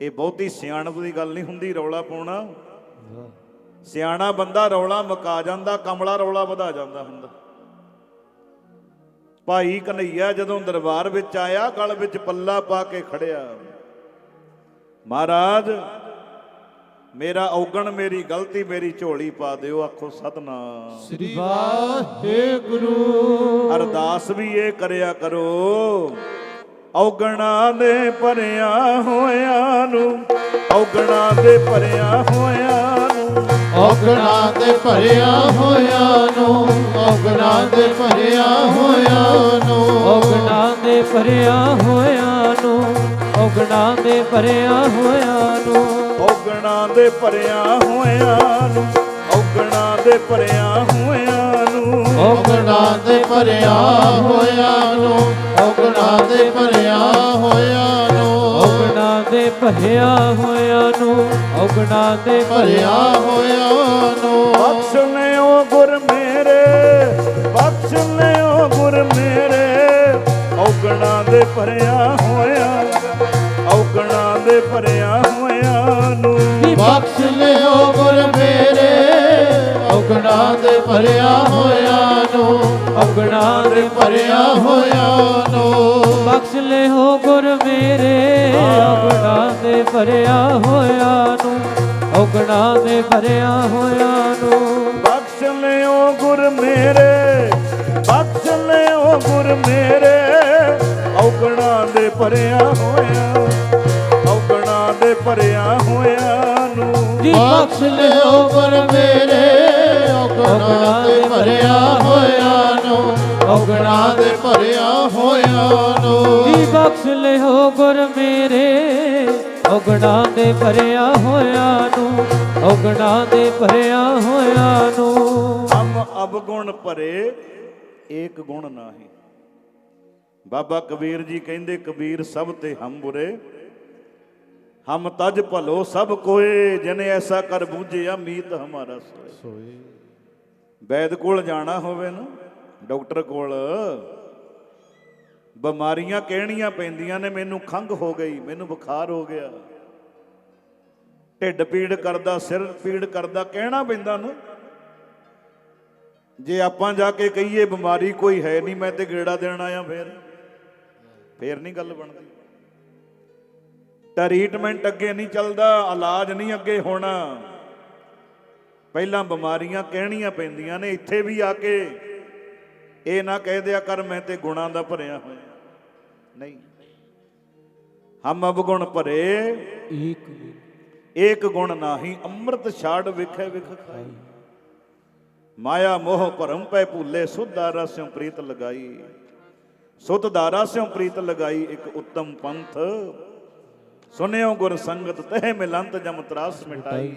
ਇਹ ਬਹੁਤੀ ਸਿਆਣਪ ਦੀ ਗੱਲ ਨਹੀਂ ਹੁੰਦੀ ਰੌਲਾ ਪਾਉਣਾ। ਸਿਆਣਾ ਬੰਦਾ ਰੌਲਾ ਮੁਕਾ ਜਾਂਦਾ ਕਮਲਾ ਰੌਲਾ ਵਧਾ ਜਾਂਦਾ ਹੁੰਦਾ। ਭਾਈ ਕਨਈਆ ਜਦੋਂ ਦਰਬਾਰ ਵਿੱਚ ਆਇਆ ਗਲ ਵਿੱਚ ਪੱਲਾ ਪਾ ਕੇ ਖੜਿਆ। ਮਹਾਰਾਜ ਮੇਰਾ ਔਗਣ ਮੇਰੀ ਗਲਤੀ ਮੇਰੀ ਝੋਲੀ ਪਾ ਦਿਓ ਆਖੋ ਸਤਨਾਮ। ਸ੍ਰੀ ਵਾਹਿਗੁਰੂ। ਅਰਦਾਸ ਵੀ ਇਹ ਕਰਿਆ ਕਰੋ। ਔਗਣਾ ਦੇ ਭਰਿਆ ਹੋਇਆ ਨੂੰ ਔਗਣਾ ਦੇ ਭਰਿਆ ਹੋਇਆ ਨੂੰ। ਔਗਣਾ ਦੇ ਭਰਿਆ ਹੋਇਆ ਨੂੰ ਔਗਣਾ ਦੇ ਭਰਿਆ ਹੋਇਆ ਨੂੰ। ਔਗਣਾ ਦੇ ਭਰਿਆ ਹੋਇਆ ਨੂੰ ਔਗਣਾ ਦੇ ਭਰਿਆ ਹੋਇਆ ਨੂੰ। ਔਗਣਾ ਦੇ ਭਰਿਆ ਹੋਇਆ ਨੂੰ ਔਗਣਾ ਦੇ ਭਰਿਆ ਹੋਇਆ ਦੇ ਭਰਿਆ ਹੋਇਆਂ ਨੂੰ ਔਗਣਾ ਦੇ ਭਰਿਆ ਹੋਇਆਂ ਨੂੰ। ਔਗਣਾ ਦੇ ਭਰਿਆ ਹੋਇਆਂ ਨੂੰ ਔਗਣਾ ਦੇ ਭਰਿਆ ਹੋਇਆਂ ਨੂੰ। ਬਖਸ਼ ਲਿਓ ਗੁਰ ਮੇਰੇ ਬਖਸ਼ ਲਿਓ ਗੁਰ ਮੇਰੇ। ਔਗਣਾ ਦੇ ਭਰਿਆ ਹੋਇਆ ਔਗਣਾ ਦੇ ਭਰਿਆ ਹੋਇਆ ਨੂੰ। ਬਖਸ਼ ਲਿਓ ਗੁਰ ਮੇਰੇ ਔਗਣਾ ਦੇ ਭਰਿਆ ਹੋਇਆਂ ਦੇ ਭਰਿਆ ਹੋਇਆਂ ਨੂੰ। ਬਖਸ਼ ਲੈ ਹੋ ਗੁਰ ਮੇਰੇ ਔਗਣਾ ਦੇ ਭਰਿਆ ਹੋਇਆਂ ਨੂੰ। ਔਗਣਾ ਦੇ ਭਰਿਆ ਹੋਇਆਂ ਨੂੰ। ਬਖਸ਼ ਲਿਓ ਗੁਰ ਮੇਰੇ ਬਖਸ਼ ਲਿਓ ਗੁਰ ਮੇਰੇ ਔਗਣਾ ਦੇ ਭਰਿਆ ਹੋਇਆ ਔਗਣਾ ਦੇ ਭਰਿਆ ਹੋਇਆ ਨੂੰ। ਜੀ ਬਖਸ਼ ਲਿਓ ਗੁਰ ਮੇਰੇ ਔਗਣਾ ਦੇ ਭਰਿਆ ਹੋਇਆਂ ਔਗਣਾ ਦੇ ਭਰਿਆ ਹੋਇਆਂ ਨੂੰ। ਜੀ ਬਖਸ਼ ਲੈ ਹੋ ਗੁਰ ਮੇਰੇ ਔਗਣਾ ਦੇ ਭਰਿਆ ਹੋਇਆਂ ਨੂੰ। ਔਗਣਾ ਦੇ ਭਰਿਆ ਹੋਇਆਂ ਨੂੰ। ਹਮ ਅਵਗੁਣ ਭਰੇ ਏਕ ਗੁਣ ਨਾਹੀ। ਬਾਬਾ ਕਬੀਰ ਜੀ ਕਹਿੰਦੇ ਕਬੀਰ ਸਭ ਤੇ ਹਮ ਬੁਰੇ। ਹਮ ਤਜ ਭਲੋ ਸਭ ਕੋਏ ਜਿਨੇ ਐਸਾ ਕਰ ਬੂਝਿਆ ਮੀਤ ਹਮਾਰਾ ਸੋਏ। ਵੈਦ ਕੋਲ ਜਾਣਾ ਹੋਵੇ ਨਾ। ਡਾਕਟਰ ਕੋਲ। ਬਿਮਾਰੀਆਂ ਕਹਿਣੀਆਂ ਪੈਂਦੀਆਂ ਨੇ? ਮੈਨੂੰ ਖੰਘ ਹੋ ਗਈ, ਮੈਨੂੰ ਬੁਖਾਰ ਹੋ ਗਿਆ। ਢਿੱਡ ਪੀੜ ਕਰਦਾ, ਸਿਰ ਪੀੜ ਕਰਦਾ, ਕਹਿਣਾ ਪੈਂਦਾ ਨਾ ਜੇ ਆਪਾਂ ਜਾ ਕੇ ਕਹੀਏ ਬਿਮਾਰੀ ਕੋਈ ਹੈ ਨਹੀਂ, ਮੈਂ ਤੇ ਗੇੜਾ ਦੇਣ ਆਇਆ ਫੇਰ। ਫੇਰ ਨਹੀਂ ਗੱਲ ਬਣਦੀ। ਟ੍ਰੀਟਮੈਂਟ ਅੱਗੇ ਨਹੀਂ ਚੱਲਦਾ, ਇਲਾਜ ਨਹੀਂ ਅੱਗੇ ਹੋਣਾ। ਪਹਿਲਾਂ ਬਿਮਾਰੀਆਂ ਕਹਿਣੀਆਂ ਪੈਂਦੀਆਂ ਨੇ? ਇੱਥੇ ਵੀ ਆ ਕੇ ਇਹ ਨਾ ਕਹਿ ਦਿਆ ਕਰ ਮੈਂ ਤੇ ਗੁਣਾਂ ਦਾ ਭਰਿਆ ਹੋਇਆ। ਨਹੀਂ। ਹਮ ਅਵਗੁਣ ਭਰੇ। ਏਕ ਏਕ ਗੁਣ ਨਾਹੀ ਅੰਮ੍ਰਿਤ ਛਾੜ ਵਿਖੇ ਵਿਖ ਖਾਈ। ਮਾਇਆ ਮੋਹ ਭਰਮ ਪੈ ਭੁੱਲੇ ਸੁਧਾਰਾ ਸਿਉ ਪ੍ਰੀਤ ਲਗਾਈ। ਸੁਧ ਦਾਰਾ ਸਿਉ ਪ੍ਰੀਤ ਲਗਾਈ ਇੱਕ ਉੱਤਮ ਪੰਥ। ਸੁਨਿਓ ਗੁਰ ਸੰਗਤ ਤਹਿ ਮਿਲੰਤ ਜਮ ਤਰਾਸ ਮਿਟਾਈ।